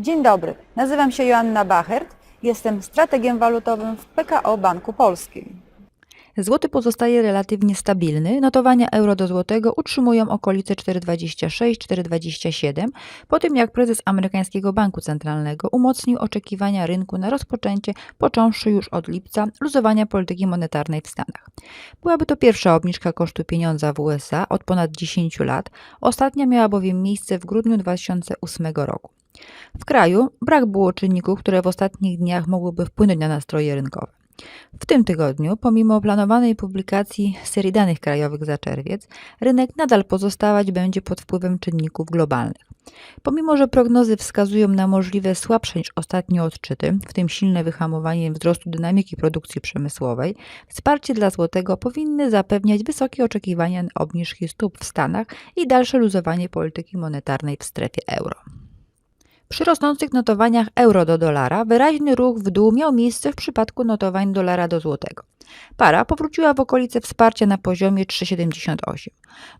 Dzień dobry, nazywam się Joanna Bachert, jestem strategiem walutowym w PKO Banku Polskim. Złoty pozostaje relatywnie stabilny. Notowania euro do złotego utrzymują okolice 4,26-4,27 po tym jak prezes amerykańskiego banku centralnego umocnił oczekiwania rynku na rozpoczęcie, począwszy już od lipca, luzowania polityki monetarnej w Stanach. Byłaby to pierwsza obniżka kosztu pieniądza w USA od ponad 10 lat. Ostatnia miała bowiem miejsce w grudniu 2008 roku. W kraju brak było czynników, które w ostatnich dniach mogłyby wpłynąć na nastroje rynkowe. W tym tygodniu, pomimo planowanej publikacji serii danych krajowych za czerwiec, rynek nadal pozostawać będzie pod wpływem czynników globalnych. Pomimo, że prognozy wskazują na możliwe słabsze niż ostatnie odczyty, w tym silne wyhamowanie wzrostu dynamiki produkcji przemysłowej, wsparcie dla złotego powinny zapewniać wysokie oczekiwania na obniżki stóp w Stanach i dalsze luzowanie polityki monetarnej w strefie euro. Przy rosnących notowaniach euro do dolara wyraźny ruch w dół miał miejsce w przypadku notowań dolara do złotego. Para powróciła w okolice wsparcia na poziomie 3,78.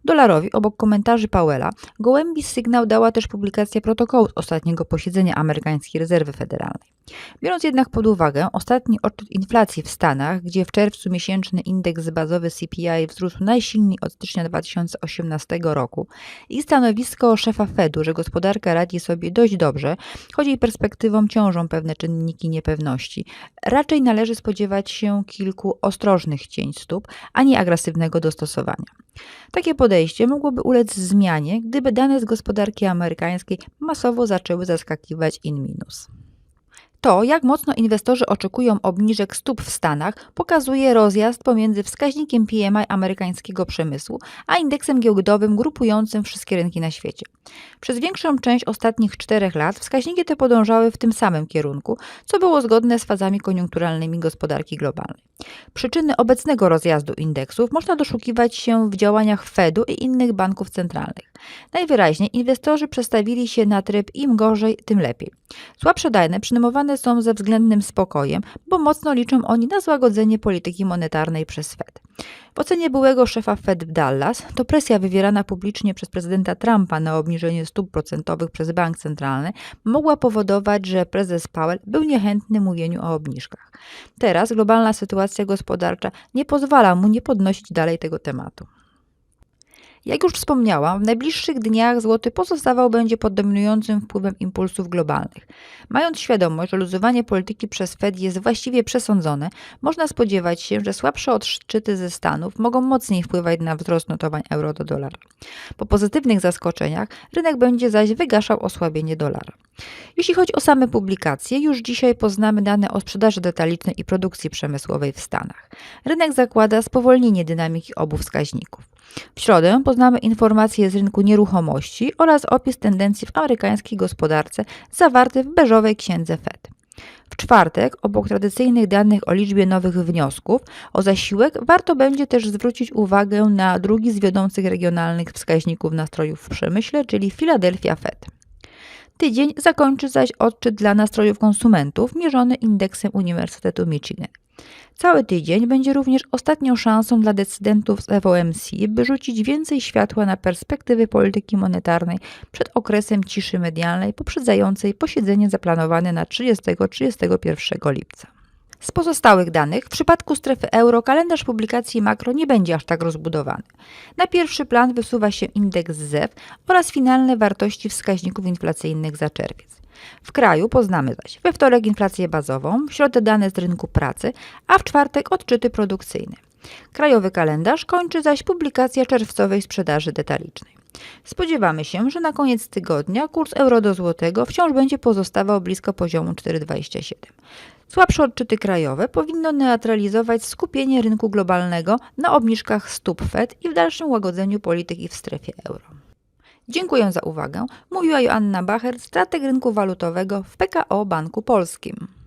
Dolarowi, obok komentarzy Powella, gołębi sygnał dała też publikacja protokołu z ostatniego posiedzenia amerykańskiej rezerwy federalnej. Biorąc jednak pod uwagę ostatni odczyt inflacji w Stanach, gdzie w czerwcu miesięczny indeks bazowy CPI wzrósł najsilniej od stycznia 2018 roku i stanowisko szefa Fedu, że gospodarka radzi sobie dość dobrze, choć jej perspektywą ciążą pewne czynniki niepewności, raczej należy spodziewać się kilku ostrożnych cięć stóp, a nie agresywnego dostosowania. Takie podejście mogłoby ulec zmianie, gdyby dane z gospodarki amerykańskiej masowo zaczęły zaskakiwać in minus. To, jak mocno inwestorzy oczekują obniżek stóp w Stanach, pokazuje rozjazd pomiędzy wskaźnikiem PMI amerykańskiego przemysłu, a indeksem giełdowym grupującym wszystkie rynki na świecie. Przez większą część ostatnich czterech lat wskaźniki te podążały w tym samym kierunku, co było zgodne z fazami koniunkturalnymi gospodarki globalnej. Przyczyny obecnego rozjazdu indeksów można doszukiwać się w działaniach Fedu i innych banków centralnych. Najwyraźniej inwestorzy przestawili się na tryb im gorzej, tym lepiej. Słabsze dane przyjmowane są ze względnym spokojem, bo mocno liczą oni na złagodzenie polityki monetarnej przez Fed. W ocenie byłego szefa Fed w Dallas to presja wywierana publicznie przez prezydenta Trumpa na obniżenie stóp procentowych przez bank centralny mogła powodować, że prezes Powell był niechętny mówieniu o obniżkach. Teraz globalna sytuacja gospodarcza nie pozwala mu nie podnosić dalej tego tematu. Jak już wspomniałam, w najbliższych dniach złoty pozostawał będzie pod dominującym wpływem impulsów globalnych. Mając świadomość, że luzowanie polityki przez Fed jest właściwie przesądzone, można spodziewać się, że słabsze odczyty ze Stanów mogą mocniej wpływać na wzrost notowań euro do dolara. Po pozytywnych zaskoczeniach rynek będzie zaś wygaszał osłabienie dolara. Jeśli chodzi o same publikacje, już dzisiaj poznamy dane o sprzedaży detalicznej i produkcji przemysłowej w Stanach. Rynek zakłada spowolnienie dynamiki obu wskaźników. W środę poznamy informacje z rynku nieruchomości oraz opis tendencji w amerykańskiej gospodarce zawarty w beżowej księdze Fed. W czwartek, obok tradycyjnych danych o liczbie nowych wniosków o zasiłek, warto będzie też zwrócić uwagę na drugi z wiodących regionalnych wskaźników nastrojów w przemyśle, czyli Philadelphia Fed. Tydzień zakończy zaś odczyt dla nastrojów konsumentów mierzony indeksem Uniwersytetu Michigan. Cały tydzień będzie również ostatnią szansą dla decydentów z FOMC, by rzucić więcej światła na perspektywy polityki monetarnej przed okresem ciszy medialnej poprzedzającej posiedzenie zaplanowane na 30-31 lipca. Z pozostałych danych, w przypadku strefy euro kalendarz publikacji makro nie będzie aż tak rozbudowany. Na pierwszy plan wysuwa się indeks ZEW oraz finalne wartości wskaźników inflacyjnych za czerwiec. W kraju poznamy zaś we wtorek inflację bazową, w środę dane z rynku pracy, a w czwartek odczyty produkcyjne. Krajowy kalendarz kończy zaś publikacja czerwcowej sprzedaży detalicznej. Spodziewamy się, że na koniec tygodnia kurs euro do złotego wciąż będzie pozostawał blisko poziomu 4,27. Słabsze odczyty krajowe powinno neutralizować skupienie rynku globalnego na obniżkach stóp Fed i w dalszym łagodzeniu polityki w strefie euro. Dziękuję za uwagę. Mówiła Joanna Bacher, strateg rynku walutowego w PKO Banku Polskim.